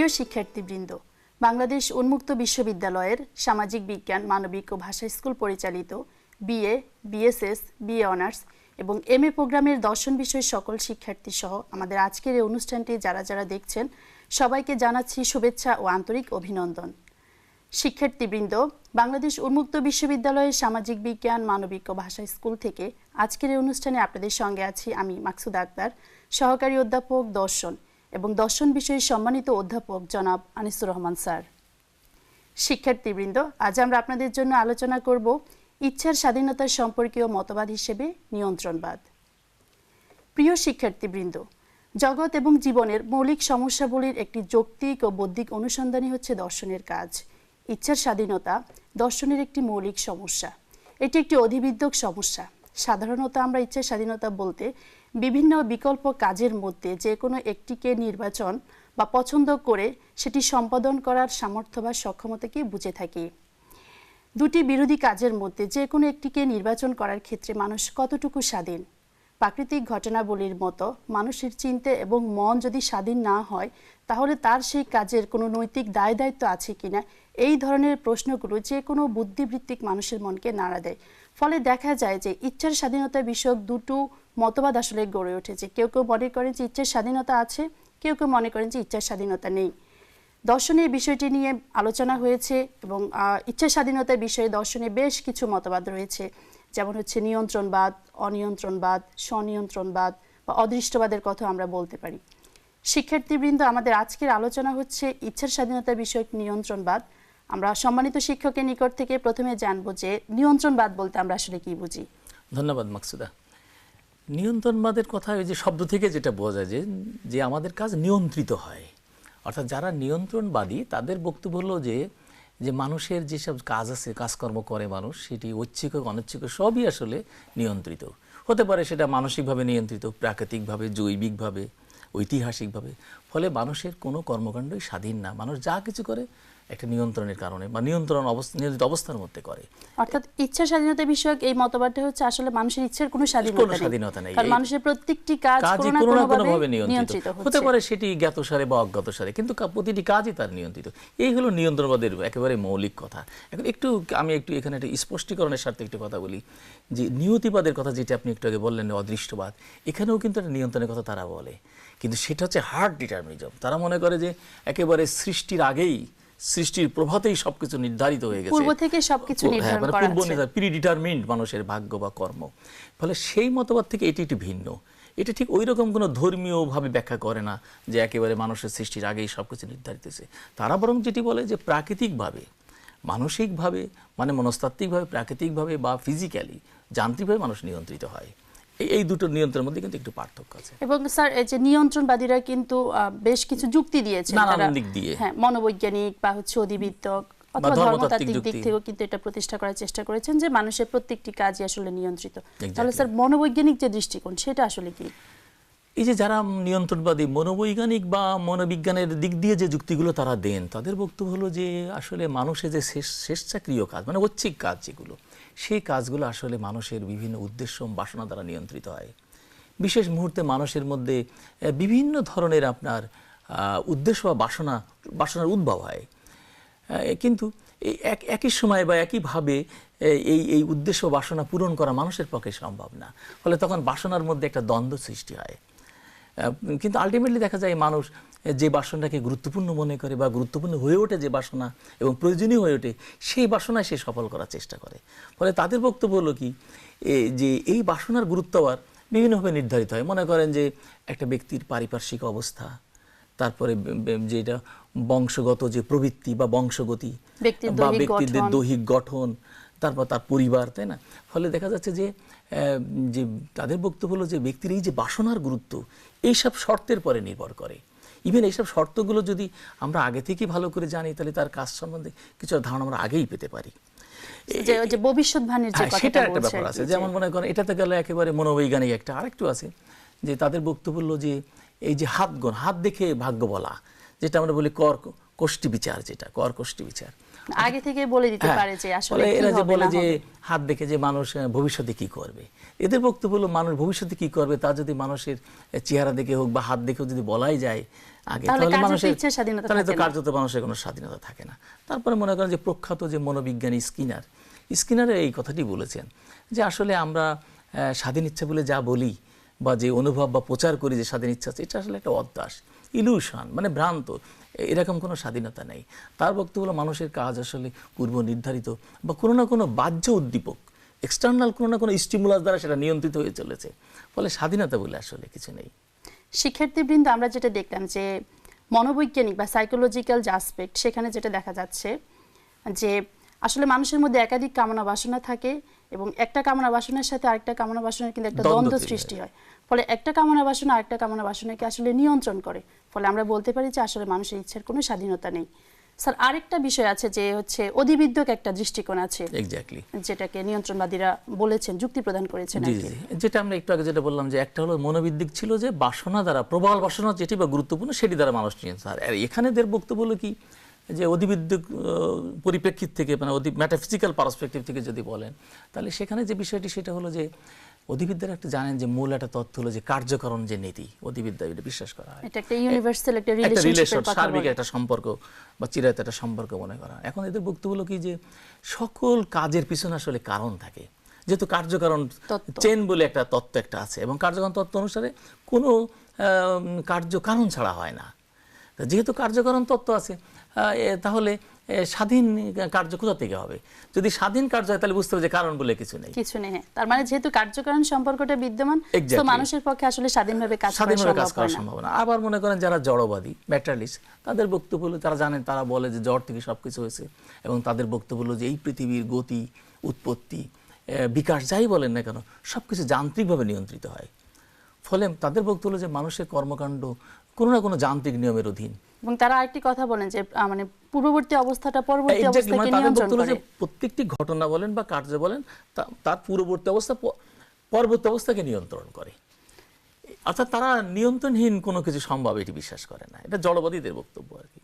প্রিয় শিক্ষার্থীবৃন্দ বাংলাদেশ উন্মুক্ত বিশ্ববিদ্যালয়ের সামাজিক বিজ্ঞান, মানবিক ও ভাষা স্কুল পরিচালিত, বিএ, বিএসএস, বিএ অনার্স এবং এম এ প্রোগ্রামের দর্শন বিষয় সকল শিক্ষার্থী সহ আমাদের আজকের এই অনুষ্ঠানটি যারা যারা দেখছেন, সবাইকে জানাচ্ছি শুভেচ্ছা ও আন্তরিক অভিনন্দন। শিক্ষার্থীবৃন্দ বাংলাদেশ উন্মুক্ত বিশ্ববিদ্যালয়ের সামাজিক বিজ্ঞান, মানবিক ও ভাষা স্কুল থেকে আজকের এই অনুষ্ঠানে আপনাদের সঙ্গে আছি আমি মাকসুদ আক্তার, সহকারী অধ্যাপক, দর্শন। এবং দর্শন বিষয়ে সম্মানিত অধ্যাপক জনাব আনিসুর রহমান স্যার। শিক্ষার্থীবৃন্দ, আজ আমরা আপনাদের জন্য আলোচনা করব ইচ্ছার স্বাধীনতার সম্পর্কীয় মতবাদ হিসেবে নিয়ন্ত্রণবাদ। প্রিয় শিক্ষার্থীবৃন্দ, জগৎ এবং জীবনের মৌলিক সমস্যাগুলির একটি যৌক্তিক ও বৌদ্ধিক অনুসন্ধানই হচ্ছে দর্শনের কাজ। ইচ্ছার স্বাধীনতা দর্শনের একটি মৌলিক সমস্যা। এটি একটি অধিবিদ্যক সমস্যা। সাধারণত আমরা ইচ্ছার স্বাধীনতা বলতে বিভিন্ন বিকল্প কাজের মধ্যে যে কোনো একটিকে নির্বাচন বা পছন্দ করে সেটি সম্পাদন করার সামর্থ্য বা সক্ষমতাকে বুঝে থাকি? দুটি বিরোধী কাজের মধ্যে যে কোনো একটিকে নির্বাচন করার ক্ষেত্রে মানুষ কতটুকু স্বাধীন? প্রাকৃতিক ঘটনাবলীর মতো মানুষের চিন্তা এবং মন যদি স্বাধীন না হয়, তাহলে তার সেই কাজের কোনো নৈতিক দায় দায়িত্ব আছে কিনা? এই ধরনের প্রশ্নগুলো যে কোনো বুদ্ধিবৃত্তিক মানুষের মনকে নাড়া দেয়। ফলে দেখা যায় যে ইচ্ছার স্বাধীনতা বিষয়ক দুটো মতবাদ আসলে গড়ে উঠেছে। কেউ কেউ মনে করেন যে ইচ্ছার স্বাধীনতা আছে, কেউ কেউ মনে করেন যে ইচ্ছার স্বাধীনতা নেই। দর্শনের বিষয়টি নিয়ে আলোচনা হয়েছে এবং ইচ্ছা স্বাধীনতার বিষয়ে দর্শনে বেশ কিছু মতবাদ রয়েছে। যেমন হচ্ছে নিয়ন্ত্রণবাদ, অনিয়ন্ত্রণবাদ, স্বনিয়ন্ত্রণবাদ বা অদৃষ্টবাদের কথা আমরা বলতে পারি। শিক্ষার্থীবৃন্দ, আমাদের আজকের আলোচনা হচ্ছে ইচ্ছার স্বাধীনতা বিষয়ক নিয়ন্ত্রণবাদ। আমরা সম্মানিত শিক্ষকের নিকট থেকে প্রথমে জানব যে নিয়ন্ত্রণবাদ বলতে আমরা আসলে কি বুঝি। ধন্যবাদ, মাকসুদা। নিয়ন্ত্রণবাদের কথা ওই যে শব্দ থেকে যেটা বোঝা যায় যে যে আমাদের কাজ নিয়ন্ত্রিত হয়। অর্থাৎ যারা নিয়ন্ত্রণবাদী, তাদের বক্তব্য হলো যে যে মানুষের যেসব কাজ আছে, কাজকর্ম করে মানুষ, সেটি ঐচ্ছিক অনৈচ্ছিক সবই আসলে নিয়ন্ত্রিত। হতে পারে সেটা মানসিকভাবে নিয়ন্ত্রিত, প্রাকৃতিকভাবে, জৈবিকভাবে, ঐতিহাসিকভাবে। ফলে মানুষের কোনো কর্মকাণ্ডই স্বাধীন না। মানুষ যা কিছু করে একটা নিয়ন্ত্রণের কারণে বা নিয়ন্ত্রণ নিয়ন্ত্রিত অবস্থার মধ্যে করে। অর্থাৎ ইচ্ছা স্বাধীনতা বিষয়ক এই মতবাদটা হচ্ছে আসলে মানুষের ইচ্ছার কোনো স্বাধীনতা নেই। স্বাধীনতা নেই। কারণ মানুষের প্রত্যেকটি কাজ কোনো না কোনো নিয়ন্ত্রিত। নিয়ন্ত্রিত হতে পারে সেটি জ্ঞাতসারে বা অজ্ঞাতসারে কিন্তু প্রতিটি কাজই তার নিয়ন্ত্রিত। এই হলো নিয়ন্ত্রণবাদের একেবারে মৌলিক কথা। এখন একটু আমি একটু এখানে একটা স্পষ্টীকরণের স্বার্থে একটু কথা বলি। যে নিয়তিবাদের কথা যেটা আপনি একটু আগে বললেন অদৃষ্টবাদ এখানেও কিন্তু একটা নিয়ন্ত্রণের কথা তারা বলে। কিন্তু সেটা হচ্ছে হার্ড ডিটারমিনিজম তারা মনে করে যে একেবারে সৃষ্টির আগেই সৃষ্টির প্রভাতেই সবকিছু নির্ধারিত হয়ে গেছে। পূর্ব থেকে সবকিছু হ্যাঁ, নির্ধারণ মানে করা পূর্ব আছে। নির্ধারিত প্রিডিটারমিন্ড মানুষের ভাগ্য বা কর্ম। ফলে সেই মতবাদ থেকে এটি একটি ভিন্ন। এটা ঠিক ওই রকম কোনো ধর্মীয়ভাবে ব্যাখ্যা করে না যে একেবারে মানুষের সৃষ্টির আগেই সব কিছু নির্ধারিত হয়েছে। তারা বরং যেটি বলে যে প্রাকৃতিকভাবে মানসিকভাবে মানে মনস্তাত্ত্বিকভাবে প্রাকৃতিকভাবে বা ফিজিক্যালি যান্ত্রিকভাবে মানুষ নিয়ন্ত্রিত হয়। এই দুটো নিয়ন্ত্রণের মধ্যে কিন্তু একটু পার্থক্য আছে। এবং স্যার এই যে নিয়ন্ত্রণবাদীরা কিন্তু বেশ কিছু যুক্তি দিয়েছে নানান দিক দিয়ে। হ্যাঁ মনোবৈজ্ঞানিক বা হচ্ছে অধিবিদ্যক অথবা ধর্মতাত্ত্বিক দিক। থেকেও কিন্তু এটা প্রতিষ্ঠা করার চেষ্টা করেছেন যে মানুষের প্রত্যেকটি কাজই আসলে নিয়ন্ত্রিত। তাহলে স্যার মনোবৈজ্ঞানিক যে দৃষ্টিকোণ সেটা আসলে কি? এই যে যারা নিয়ন্ত্রণবাদী মনোবৈজ্ঞানিক বা মনোবিজ্ঞানের দিক দিয়ে যে যুক্তিগুলো তারা দেন, তাদের বক্তব্য হলো যে আসলে মানুষের যে শেষ স্বেচ্ছাক্রিয় কাজ মানে ঐচ্ছিক কাজ যেগুলো, সেই কাজগুলো আসলে মানুষের বিভিন্ন উদ্দেশ্য বাসনা দ্বারা নিয়ন্ত্রিত হয়। বিশেষ মুহূর্তে মানুষের মধ্যে বিভিন্ন ধরনের আপনার উদ্দেশ্য বা বাসনা, বাসনার উদ্ভব হয়। কিন্তু এই এক, একই সময় বা একইভাবে এই এই উদ্দেশ্য বাসনা পূরণ করা মানুষের পক্ষে সম্ভব না। ফলে তখন বাসনার মধ্যে একটা দ্বন্দ্ব সৃষ্টি হয়। কিন্তু আলটিমেটলি দেখা যায় মানুষ যে বাসনাকে গুরুত্বপূর্ণ মনে করে বা গুরুত্বপূর্ণ হয়ে ওঠে যে বাসনা এবং প্রয়োজনীয় হয়ে ওঠে সেই বাসনায় সে সফল করার চেষ্টা করে। ফলে তাদের বক্তব্য হলো কি? যে এই বাসনার গুরুত্ব আবার বিভিন্নভাবে নির্ধারিত হয়। মনে করেন যে একটা ব্যক্তির পারিপার্শ্বিক অবস্থা তারপরে যেটা বংশগত যে প্রবৃত্তি বা বংশগতি বা ব্যক্তিদের দৈহিক গঠন তারপর তার পরিবার তাই না? ফলে দেখা যাচ্ছে যে যে তাদের বক্তব্য হলো যে ব্যক্তির এই যে বাসনার গুরুত্ব এইসব শর্তের পরে নির্ভর করে। ইভেন এইসব শর্তগুলো যদি আমরা আগে থেকেই ভালো করে জানি তাহলে তার কাজ সম্বন্ধে কিছু ধারণা আমরা আগেই পেতে পারি। যে ভবিষ্যৎবাণীর যে হ্যাঁ, সেটা একটা ব্যাপার আছে। যেমন মনে করেন এটাতে গেলে একেবারে মনোবৈজ্ঞানিক একটা আরেকটু আছে যে তাদের বক্তব্য হলো যে এই যে হাত গুণ হাত দেখে ভাগ্য বলা যেটা আমরা বলি কর কোষ্ঠী বিচার যেটা কর কোষ্ঠী বিচার। আগে থেকে বলে দিতে হ্যাঁ, পারে যে আসলে এরা যে বলে যে হাত দেখে যে মানুষ ভবিষ্যতে কি করবে? এদের বক্তব্য হলো মানুষ ভবিষ্যতে কি করবে তা যদি মানুষের চেহারা দেখে হোক বা হাত দেখেও যদি বলাই যায় আগে তাহলে মানুষের তাহলে তো কার্যত মানুষের কোনো স্বাধীনতা থাকে না। তারপরে মনে করেন যে প্রখ্যাত যে মনোবিজ্ঞানী স্কিনার স্কিনারে এই কথাটি বলেছেন যে আসলে আমরা স্বাধীন ইচ্ছা বলে যা বলি বা যে অনুভব বা প্রচার করি যে স্বাধীন ইচ্ছা আছে এটা আসলে একটা অভ্যাস ইলুশন মানে ভ্রান্ত। এরকম কোনো স্বাধীনতা নেই। তার বক্তব্য হলো মানুষের কাজ আসলে পূর্ব নির্ধারিত বা কোনো না কোনো বাহ্য উদ্দীপক এক্সটার্নাল কোনো না কোনো স্টিমুলাস দ্বারা সেটা নিয়ন্ত্রিত হয়ে চলেছে। ফলে স্বাধীনতা বলে আসলে কিছু নেই। শিক্ষার্থীবৃন্দ আমরা যেটা দেখলাম যে মনোবৈজ্ঞানিক বা সাইকোলজিক্যাল যে আসপেক্ট সেখানে যেটা দেখা যাচ্ছে যে আসলে মানুষের মধ্যে একাধিক কামনা বাসনা থাকে এবং একটা কামনা বাসনার সাথে আরেকটা কামনা বাসনার কিন্তু একটা দ্বন্দ্ব সৃষ্টি হয়। ফলে একটা কামনা বাসনা আরেকটা কামনা বাসনাকে আসলে নিয়ন্ত্রণ করে। ফলে আমরা বলতে পারি যে আসলে মানুষের ইচ্ছার কোনো স্বাধীনতা নেই। স্যার আরেকটা বিষয় আছে যে হচ্ছে অধিবিদ্যক একটা দৃষ্টিকোণ আছে। এক্স্যাক্টলি যেটাকে নিয়ন্ত্রণবাদীরা বলেছেন যুক্তি প্রদান করেছেন জি। জি যেটা আমরা একটু আগে যেটা বললাম যে একটা হলো মনোবিদ্যিক ছিল যে বাসনা দ্বারা প্রবল বাসনা যেটি বা গুরুত্বপূর্ণ সেটি দ্বারা মানুষ নিয়ন্ত্রণ। আর আর এখানে দের বক্তব্য হলো কি? যে অধিবিদ্যুক পরিপ্রেক্ষিত থেকে মানে অধি ম্যাটাফিজিক্যাল পার্সপেক্টিভ থেকে যদি বলেন তাহলে সেখানে যে বিষয়টি সেটা হলো যে অধিবিদ্যার একটা জানেন যে মূল একটা তথ্য হলো যে কার্যকরণ যে নীতি অধিবিদ্যা এটা বিশ্বাস করা হয়। এটা একটা ইউনিভার্সাল একটা রিলেশন সার্বিক একটা সম্পর্ক বা চিরায়ত একটা সম্পর্ক মনে করা। এখন এদের বক্তব্য হলো কি যে সকল কাজের পিছনে আসলে কারণ থাকে। যেহেতু কার্যকারণ চেন বলে একটা তত্ত্ব একটা আছে এবং কার্যকারণ তত্ত্ব অনুসারে কোনো কার্য কারণ ছাড়া হয় না। যেহেতু কার্যকারণ তত্ত্ব আছে তাহলে স্বাধীন কার্য কোথা থেকে হবে? যদি স্বাধীন কার্য হয় তাহলে বুঝতে হবে যে কারণ বলে কিছু নেই। কিছু নেই হ্যাঁ। তার মানে যেহেতু কার্যকারণ সম্পর্কটা বিদ্যমান তো মানুষের পক্ষে আসলে স্বাধীনভাবে কাজ করা স্বাধীনভাবে কাজ সম্ভব করার হয় না। আবার মনে করেন যারা জড়বাদী ম্যাটারলিস্ট তাদের বক্তব্য হলো তারা জানেন তারা বলে যে জড় থেকে সবকিছু হয়েছে। এবং তাদের বক্তব্য হলো যে এই পৃথিবীর গতি উৎপত্তি বিকাশ যাই বলেন না কেন সবকিছু যান্ত্রিকভাবে নিয়ন্ত্রিত হয়। ফলে তাদের বক্তব্য হলো যে মানুষের কর্মকাণ্ড কোনো না কোনো যান্ত্রিক নিয়মের অধীন। এবং তারা আরেকটি কথা বলেন যে মানে পূর্ববর্তী অবস্থাটা পরবর্তী অবস্থাকে মানে নিয়ন্ত্রণ করে? প্রত্যেকটি ঘটনা বলেন বা কার্য বলেন তার পূর্ববর্তী অবস্থা পরবর্তী অবস্থাকে নিয়ন্ত্রণ করে। অর্থাৎ তারা নিয়ন্ত্রণহীন কোনো কিছু সম্ভব এটি বিশ্বাস করে না। এটা জড়বাদীদের বক্তব্য আর কি।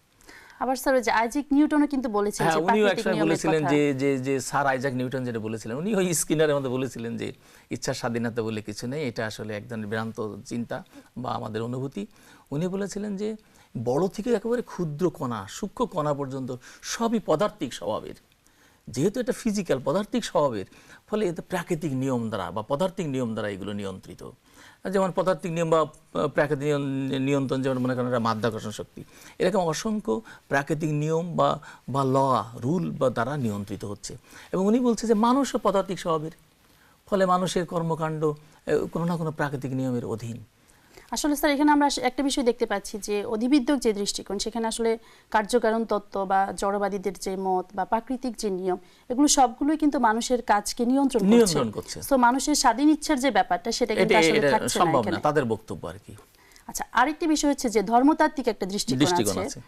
আবার স্যার যে আইজিক নিউটনও কিন্তু বলেছেন হ্যাঁ যে উনিও একসময় বলেছিলেন যে যে যে স্যার আইজাক নিউটন যেটা বলেছিলেন উনি ওই স্কিনারের মধ্যে বলেছিলেন যে ইচ্ছা স্বাধীনতা বলে কিছু নেই এটা আসলে এক ধরনের ভ্রান্ত চিন্তা বা আমাদের অনুভূতি। উনি বলেছিলেন যে বড় থেকে একেবারে ক্ষুদ্র কণা, সূক্ষ্ম কণা পর্যন্ত সবই পদার্থিক স্বভাবের। যেহেতু এটা ফিজিক্যাল পদার্থিক স্বভাবের, ফলে এতে প্রাকৃতিক নিয়ম দ্বারা বা পদার্থিক নিয়ম দ্বারা এগুলো নিয়ন্ত্রিত। যেমন পদার্থিক নিয়ম বা প্রাকৃতিক নিয়ন্ত্রণ যেমন মনে করেন মাধ্যাকর্ষণ শক্তি, এরকম অসংখ্য প্রাকৃতিক নিয়ম বা বা ল, রুল বা দ্বারা নিয়ন্ত্রিত হচ্ছে। এবং উনি বলছে যে মানুষও পদার্থিক স্বভাবের, ফলে মানুষের কর্মকাণ্ড কোনো না কোনো প্রাকৃতিক নিয়মের অধীন। আসলে স্যার এখানে আমরা একটা বিষয় দেখতে পাচ্ছি যে অধিবিদ্যক যে দৃষ্টিকোণ সেখানে আসলে কার্যকারণ তত্ত্ব বা জড়বাদীদের যে মত বা প্রাকৃতিক যে নিয়ম এগুলো সবগুলোই কিন্তু মানুষের কাজকে নিয়ন্ত্রণ করছে। তো মানুষের স্বাধীন ইচ্ছার যে ব্যাপারটা সেটা কিন্তু আসলে থাকছে না তাদের বক্তব্য আর কি। আচ্ছা আরেকটি বিষয় হচ্ছে যে ধর্মতাত্ত্বিক একটা দৃষ্টিকোণ আছে।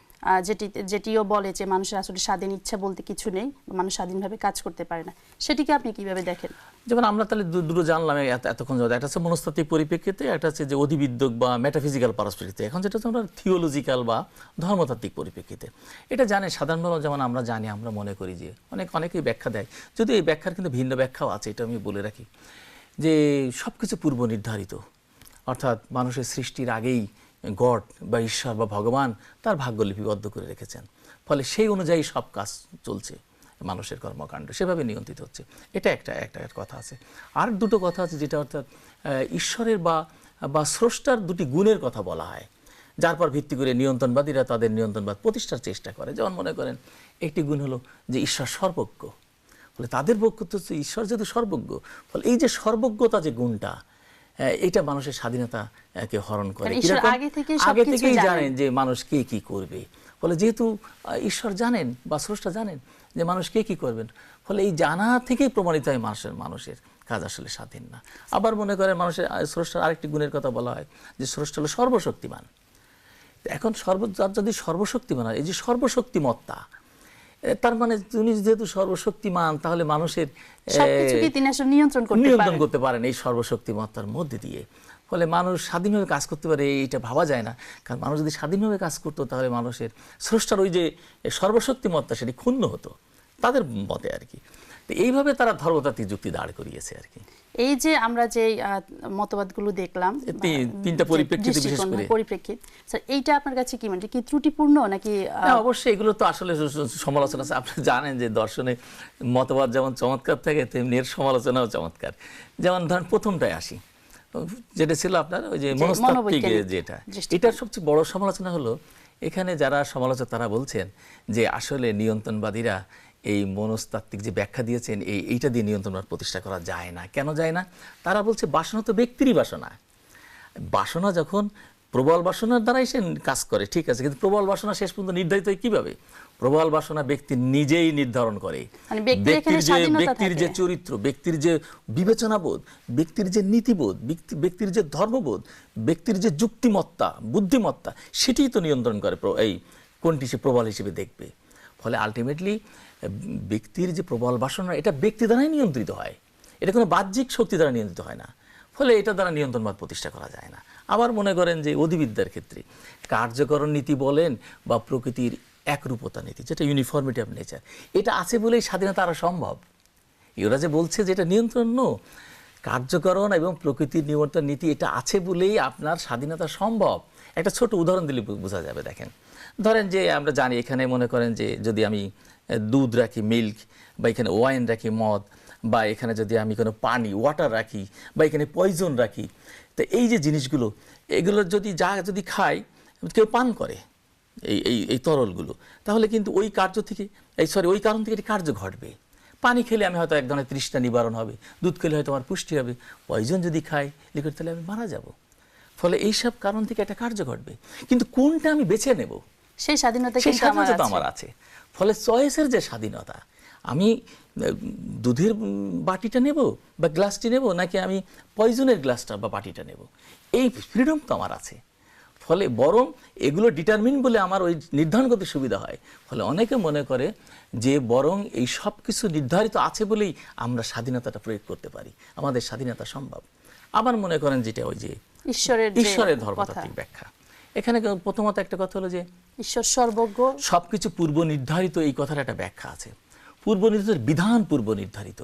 যেটি যেটিও বলে যে মানুষের আসলে স্বাধীন ইচ্ছা বলতে কিছু নেই মানুষ স্বাধীনভাবে কাজ করতে পারে না। সেটিকে আপনি কীভাবে দেখেন? যেমন আমরা তাহলে দুটো জানলাম এতক্ষণ একটা হচ্ছে মনস্তাত্ত্বিক পরিপ্রেক্ষিতে একটা হচ্ছে যে অধিবিদ্যক বা মেটাফিজিক্যাল পারস্পেক্টিভে এখন যেটা হচ্ছে আমরা থিওলজিক্যাল বা ধর্মতাত্ত্বিক পরিপ্রেক্ষিতে। এটা জানে সাধারণভাবে যেমন আমরা জানি আমরা মনে করি যে অনেক অনেকেই ব্যাখ্যা দেয়। যদিও এই ব্যাখ্যার কিন্তু ভিন্ন ব্যাখ্যাও আছে এটা আমি বলে রাখি। যে সব কিছু পূর্ব নির্ধারিত অর্থাৎ মানুষের সৃষ্টির আগেই গড বা ঈশ্বর বা ভগবান তার ভাগ্য লিপিবদ্ধ করে রেখেছেন। ফলে সেই অনুযায়ী সব কাজ চলছে মানুষের কর্মকাণ্ড, সেভাবে নিয়ন্ত্রিত হচ্ছে। এটা একটা একটা কথা আছে। আর দুটো কথা আছে যেটা অর্থাৎ ঈশ্বরের বা বা স্রষ্টার দুটি গুণের কথা বলা হয়। যার পর ভিত্তি করে নিয়ন্ত্রণবাদীরা তাদের নিয়ন্ত্রণবাদ প্রতিষ্ঠার চেষ্টা করে। যেমন মনে করেন, একটি গুণ হলো যে ঈশ্বর সর্বজ্ঞ। ফলে তাদের বক্তব্য ঈশ্বর যেহেতু সর্বজ্ঞ, ফলে এই যে সর্বজ্ঞতা যে গুণটা এটা মানুষের স্বাধীনতাকে হরণ করে? আগে থেকেই জানেন। যে মানুষ কে কি করবে ফলে যেহেতু ঈশ্বর জানেন বা স্রষ্টা জানেন যে মানুষ কে কি করবেন ফলে এই জানা থেকেই প্রমাণিত হয় মানুষের মানুষের কাজ আসলে স্বাধীন না আবার মনে করেন মানুষের স্রষ্টার আরেকটি গুণের কথা বলা হয় যে স্রষ্টা হলো সর্বশক্তিমান এখন সর্ব যার যদি সর্বশক্তিমান হয় এই যে সর্বশক্তিমত্তা তার মানে তিনি যেহেতু সর্বশক্তিমান তাহলে মানুষের নিয়ন্ত্রণ করতে পারেন। এই সর্বশক্তিমত্তার মধ্যে দিয়ে। ফলে মানুষ স্বাধীনভাবে কাজ করতে পারে এইটা ভাবা যায় না। কারণ মানুষ যদি স্বাধীনভাবে কাজ করতো তাহলে মানুষের স্রষ্টার ওই যে সর্বশক্তিমত্তা সেটি ক্ষুণ্ণ হতো। তাদের মতে আর কি। তো এইভাবে তারা ধর্মতাত্ত্বিক যুক্তি দাঁড় করিয়েছে আর কি। এই যে আমরা যে মতবাদগুলো দেখলাম তিনটা পরিপ্রেক্ষিতে বিশেষ করে। পরিপ্রেক্ষিত। স্যার এইটা আপনার কাছে কি মানে কি ত্রুটিপূর্ণ নাকি অবশ্যই এগুলো তো আসলে সমালোচনা। আছে আপনি জানেন যে দর্শনে মতবাদ যেমন চমৎকার থাকে তেমনি এর সমালোচনাও চমৎকার। যেমন ধরেন প্রথমটায় আসি। যেটা ছিল আপনার ওই যে মনস্তাত্ত্বিক যেটা। এটার সবচেয়ে বড় সমালোচনা হলো এখানে যারা সমালোচক তারা বলছেন যে আসলে নিয়ন্ত্রণবাদীরা এই মনস্তাত্ত্বিক যে ব্যাখ্যা দিয়েছেন এই এইটা দিয়ে নিয়ন্ত্রণবাদ প্রতিষ্ঠা করা যায় না। কেন যায় না? তারা বলছে বাসনা তো ব্যক্তিরই বাসনা। বাসনা যখন প্রবল বাসনার দ্বারাই সে কাজ করে ঠিক আছে কিন্তু প্রবল বাসনা শেষ পর্যন্ত নির্ধারিত হয় কীভাবে? প্রবল বাসনা ব্যক্তি নিজেই নির্ধারণ করে। মানে ব্যক্তির যে ব্যক্তির যে চরিত্র ব্যক্তির যে বিবেচনাবোধ ব্যক্তির যে নীতিবোধ ব্যক্তির যে ধর্মবোধ ব্যক্তির যে যুক্তিমত্তা বুদ্ধিমত্তা সেটিই তো নিয়ন্ত্রণ করে এই কোনটি সে প্রবল হিসেবে দেখবে। ফলে আলটিমেটলি ব্যক্তির যে প্রবল বাসনা, এটা ব্যক্তি দ্বারাই নিয়ন্ত্রিত হয়। এটা কোনো বাহ্যিক শক্তি দ্বারা নিয়ন্ত্রিত হয় না। ফলে এটা দ্বারা নিয়ন্ত্রণবাদ প্রতিষ্ঠা করা যায় না। আবার মনে করেন যে অধিবিদ্যার ক্ষেত্রে কার্যকরণ নীতি বলেন বা প্রকৃতির একরূপতা নীতি, যেটা ইউনিফর্মিটি অফ নেচার এটা আছে বলেই স্বাধীনতা আরও সম্ভব। এরা যে বলছে যে এটা নিয়ন্ত্রণ কার্যকরণ এবং প্রকৃতির নিয়ন্ত্রণ নীতি এটা আছে বলেই আপনার স্বাধীনতা সম্ভব। একটা ছোট উদাহরণ দিলে বোঝা যাবে, দেখেন। ধরেন যে আমরা জানি এখানে মনে করেন যে যদি আমি দুধ রাখি মিল্ক বা এখানে ওয়াইন রাখি মদ বা এখানে যদি আমি কোনো পানি ওয়াটার রাখি বা এখানে পয়জন রাখি তো এই যে জিনিসগুলো এগুলো যদি যা যদি খায় কেউ পান করে এই এই এই তরলগুলো তাহলে কিন্তু ওই কার্য থেকে এই সরি ওই কারণ থেকে একটি কার্য ঘটবে। পানি খেলে আমি হয়তো এক ধরনের তৃষ্ণা নিবারণ হবে দুধ খেলে হয়তো আমার পুষ্টি হবে পয়জন যদি খাই লিকুইড তাহলে আমি মারা যাব। ফলে এইসব কারণ থেকে একটা কার্য ঘটবে। কিন্তু কোনটা আমি বেছে নেব? সেই স্বাধীনতা আমার আছে। ফলে চয়েসের যে স্বাধীনতা আমি দুধের বাটিটা নেব বা গ্লাসটি নেব নাকি আমি পয়জনের গ্লাসটা বা বাটিটা নেব? এই ফ্রিডম তো আমার আছে। ফলে বরং এগুলো ডিটারমিন বলে আমার ওই নির্ধারণ করতে সুবিধা হয়। ফলে অনেকে মনে করে যে বরং এই সব কিছু নির্ধারিত আছে বলেই আমরা স্বাধীনতাটা প্রয়োগ করতে পারি। আমাদের স্বাধীনতা সম্ভব। আবার মনে করেন যেটা ওই যে ঈশ্বরের ঈশ্বরের ধর্মতাত্ত্বিক ব্যাখ্যা। এখানে প্রথমত একটা কথা হলো যে ঈশ্বর সর্বজ্ঞ। সবকিছু পূর্ব নির্ধারিত এই কথার একটা ব্যাখ্যা আছে। পূর্ব নির্ধারিত বিধান পূর্ব নির্ধারিত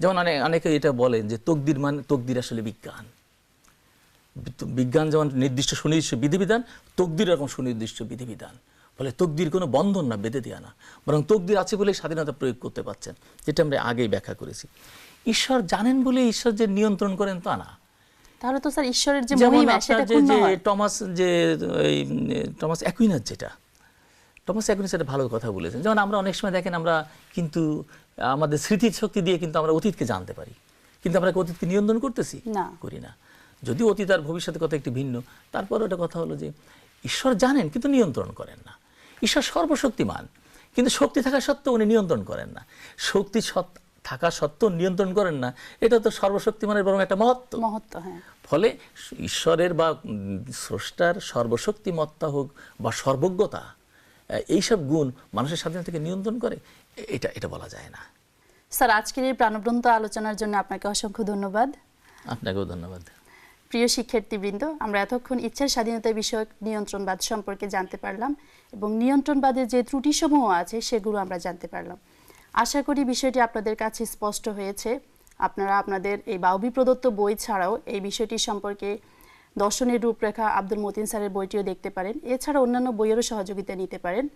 যেমন অনেক অনেকে এটা বলেন যে তকদির মানে তকদির আসলে বিজ্ঞান। বিজ্ঞান যেমন নির্দিষ্ট সুনির্দিষ্ট বিধিবিধান তকদির এরকম সুনির্দিষ্ট বিধিবিধান। ফলে তকদির কোনো বন্ধন না বেঁধে দেওয়া না। বরং তকদির আছে বলেই স্বাধীনতা প্রয়োগ করতে পারছেন যেটা আমরা আগেই ব্যাখ্যা করেছি। ঈশ্বর জানেন বলে ঈশ্বর যে নিয়ন্ত্রণ করেন তা না। তাহলে তো স্যার ঈশ্বরের যে মহিমা সেটা ক্ষুণ্ণ যে টমাস যে এই টমাস অ্যাকুইনাস যেটা টমাস অ্যাকুইনাস একটা ভালো কথা বলেছেন। যেমন আমরা অনেক সময় দেখেন আমরা কিন্তু আমাদের স্মৃতির শক্তি দিয়ে কিন্তু আমরা অতীতকে জানতে পারি। কিন্তু আমরা অতীতকে নিয়ন্ত্রণ করতেছি? না। করি না। যদিও অতীত আর ভবিষ্যতের কথা একটু ভিন্ন তারপর ওটা কথা হলো যে ঈশ্বর জানেন কিন্তু নিয়ন্ত্রণ করেন না। ঈশ্বর সর্বশক্তিমান কিন্তু শক্তি থাকা সত্ত্বেও উনি নিয়ন্ত্রণ করেন না। শক্তি সৎ- থাকা সত্ত্বেও নিয়ন্ত্রণ করেন না এটা তো সর্বশক্তিমানের বরং একটা মহত্ব। মহত্ব হ্যাঁ। ফলে ঈশ্বরের বা স্রষ্টার সর্বশক্তিমত্তা হোক বা সর্বজ্ঞতা এইসব গুণ মানুষের স্বাধীনতাকে নিয়ন্ত্রণ করে এটা এটা বলা যায় না। স্যার আজকের এই প্রাণবন্ত আলোচনার জন্য আপনাকে অসংখ্য ধন্যবাদ। আপনাকেও ধন্যবাদ। প্রিয় শিক্ষার্থীবৃন্দ আমরা এতক্ষণ ইচ্ছার স্বাধীনতা বিষয়ক নিয়ন্ত্রণবাদ সম্পর্কে জানতে পারলাম এবং নিয়ন্ত্রণবাদের যে ত্রুটিসমূহ আছে সেগুলো আমরা জানতে পারলাম। আশা করি বিষয়টি আপনাদের কাছে স্পষ্ট হয়েছে। আপনারা আপনাদের এই বাউবি প্রদত্ত বই ছাড়াও এই বিষয়টি সম্পর্কে দর্শনের রূপরেখা আব্দুল মতিন স্যারের বইটিও দেখতে পারেন। এছাড়া অন্যান্য বইয়েরও সহযোগিতা নিতে পারেন।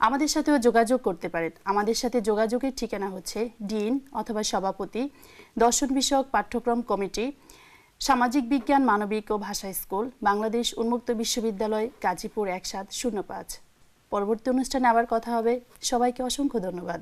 আমাদের সাথেও যোগাযোগ করতে পারেন। আমাদের সাথে যোগাযোগের ঠিকানা হচ্ছে ডিন অথবা সভাপতি, দর্শন বিষয়ক পাঠ্যক্রম কমিটি, সামাজিক বিজ্ঞান, মানবিক ও ভাষা স্কুল, বাংলাদেশ উন্মুক্ত বিশ্ববিদ্যালয়, গাজীপুর এক সাত শূন্য পাঁচ। পরবর্তী অনুষ্ঠানে আবার কথা হবে। সবাইকে অসংখ্য ধন্যবাদ।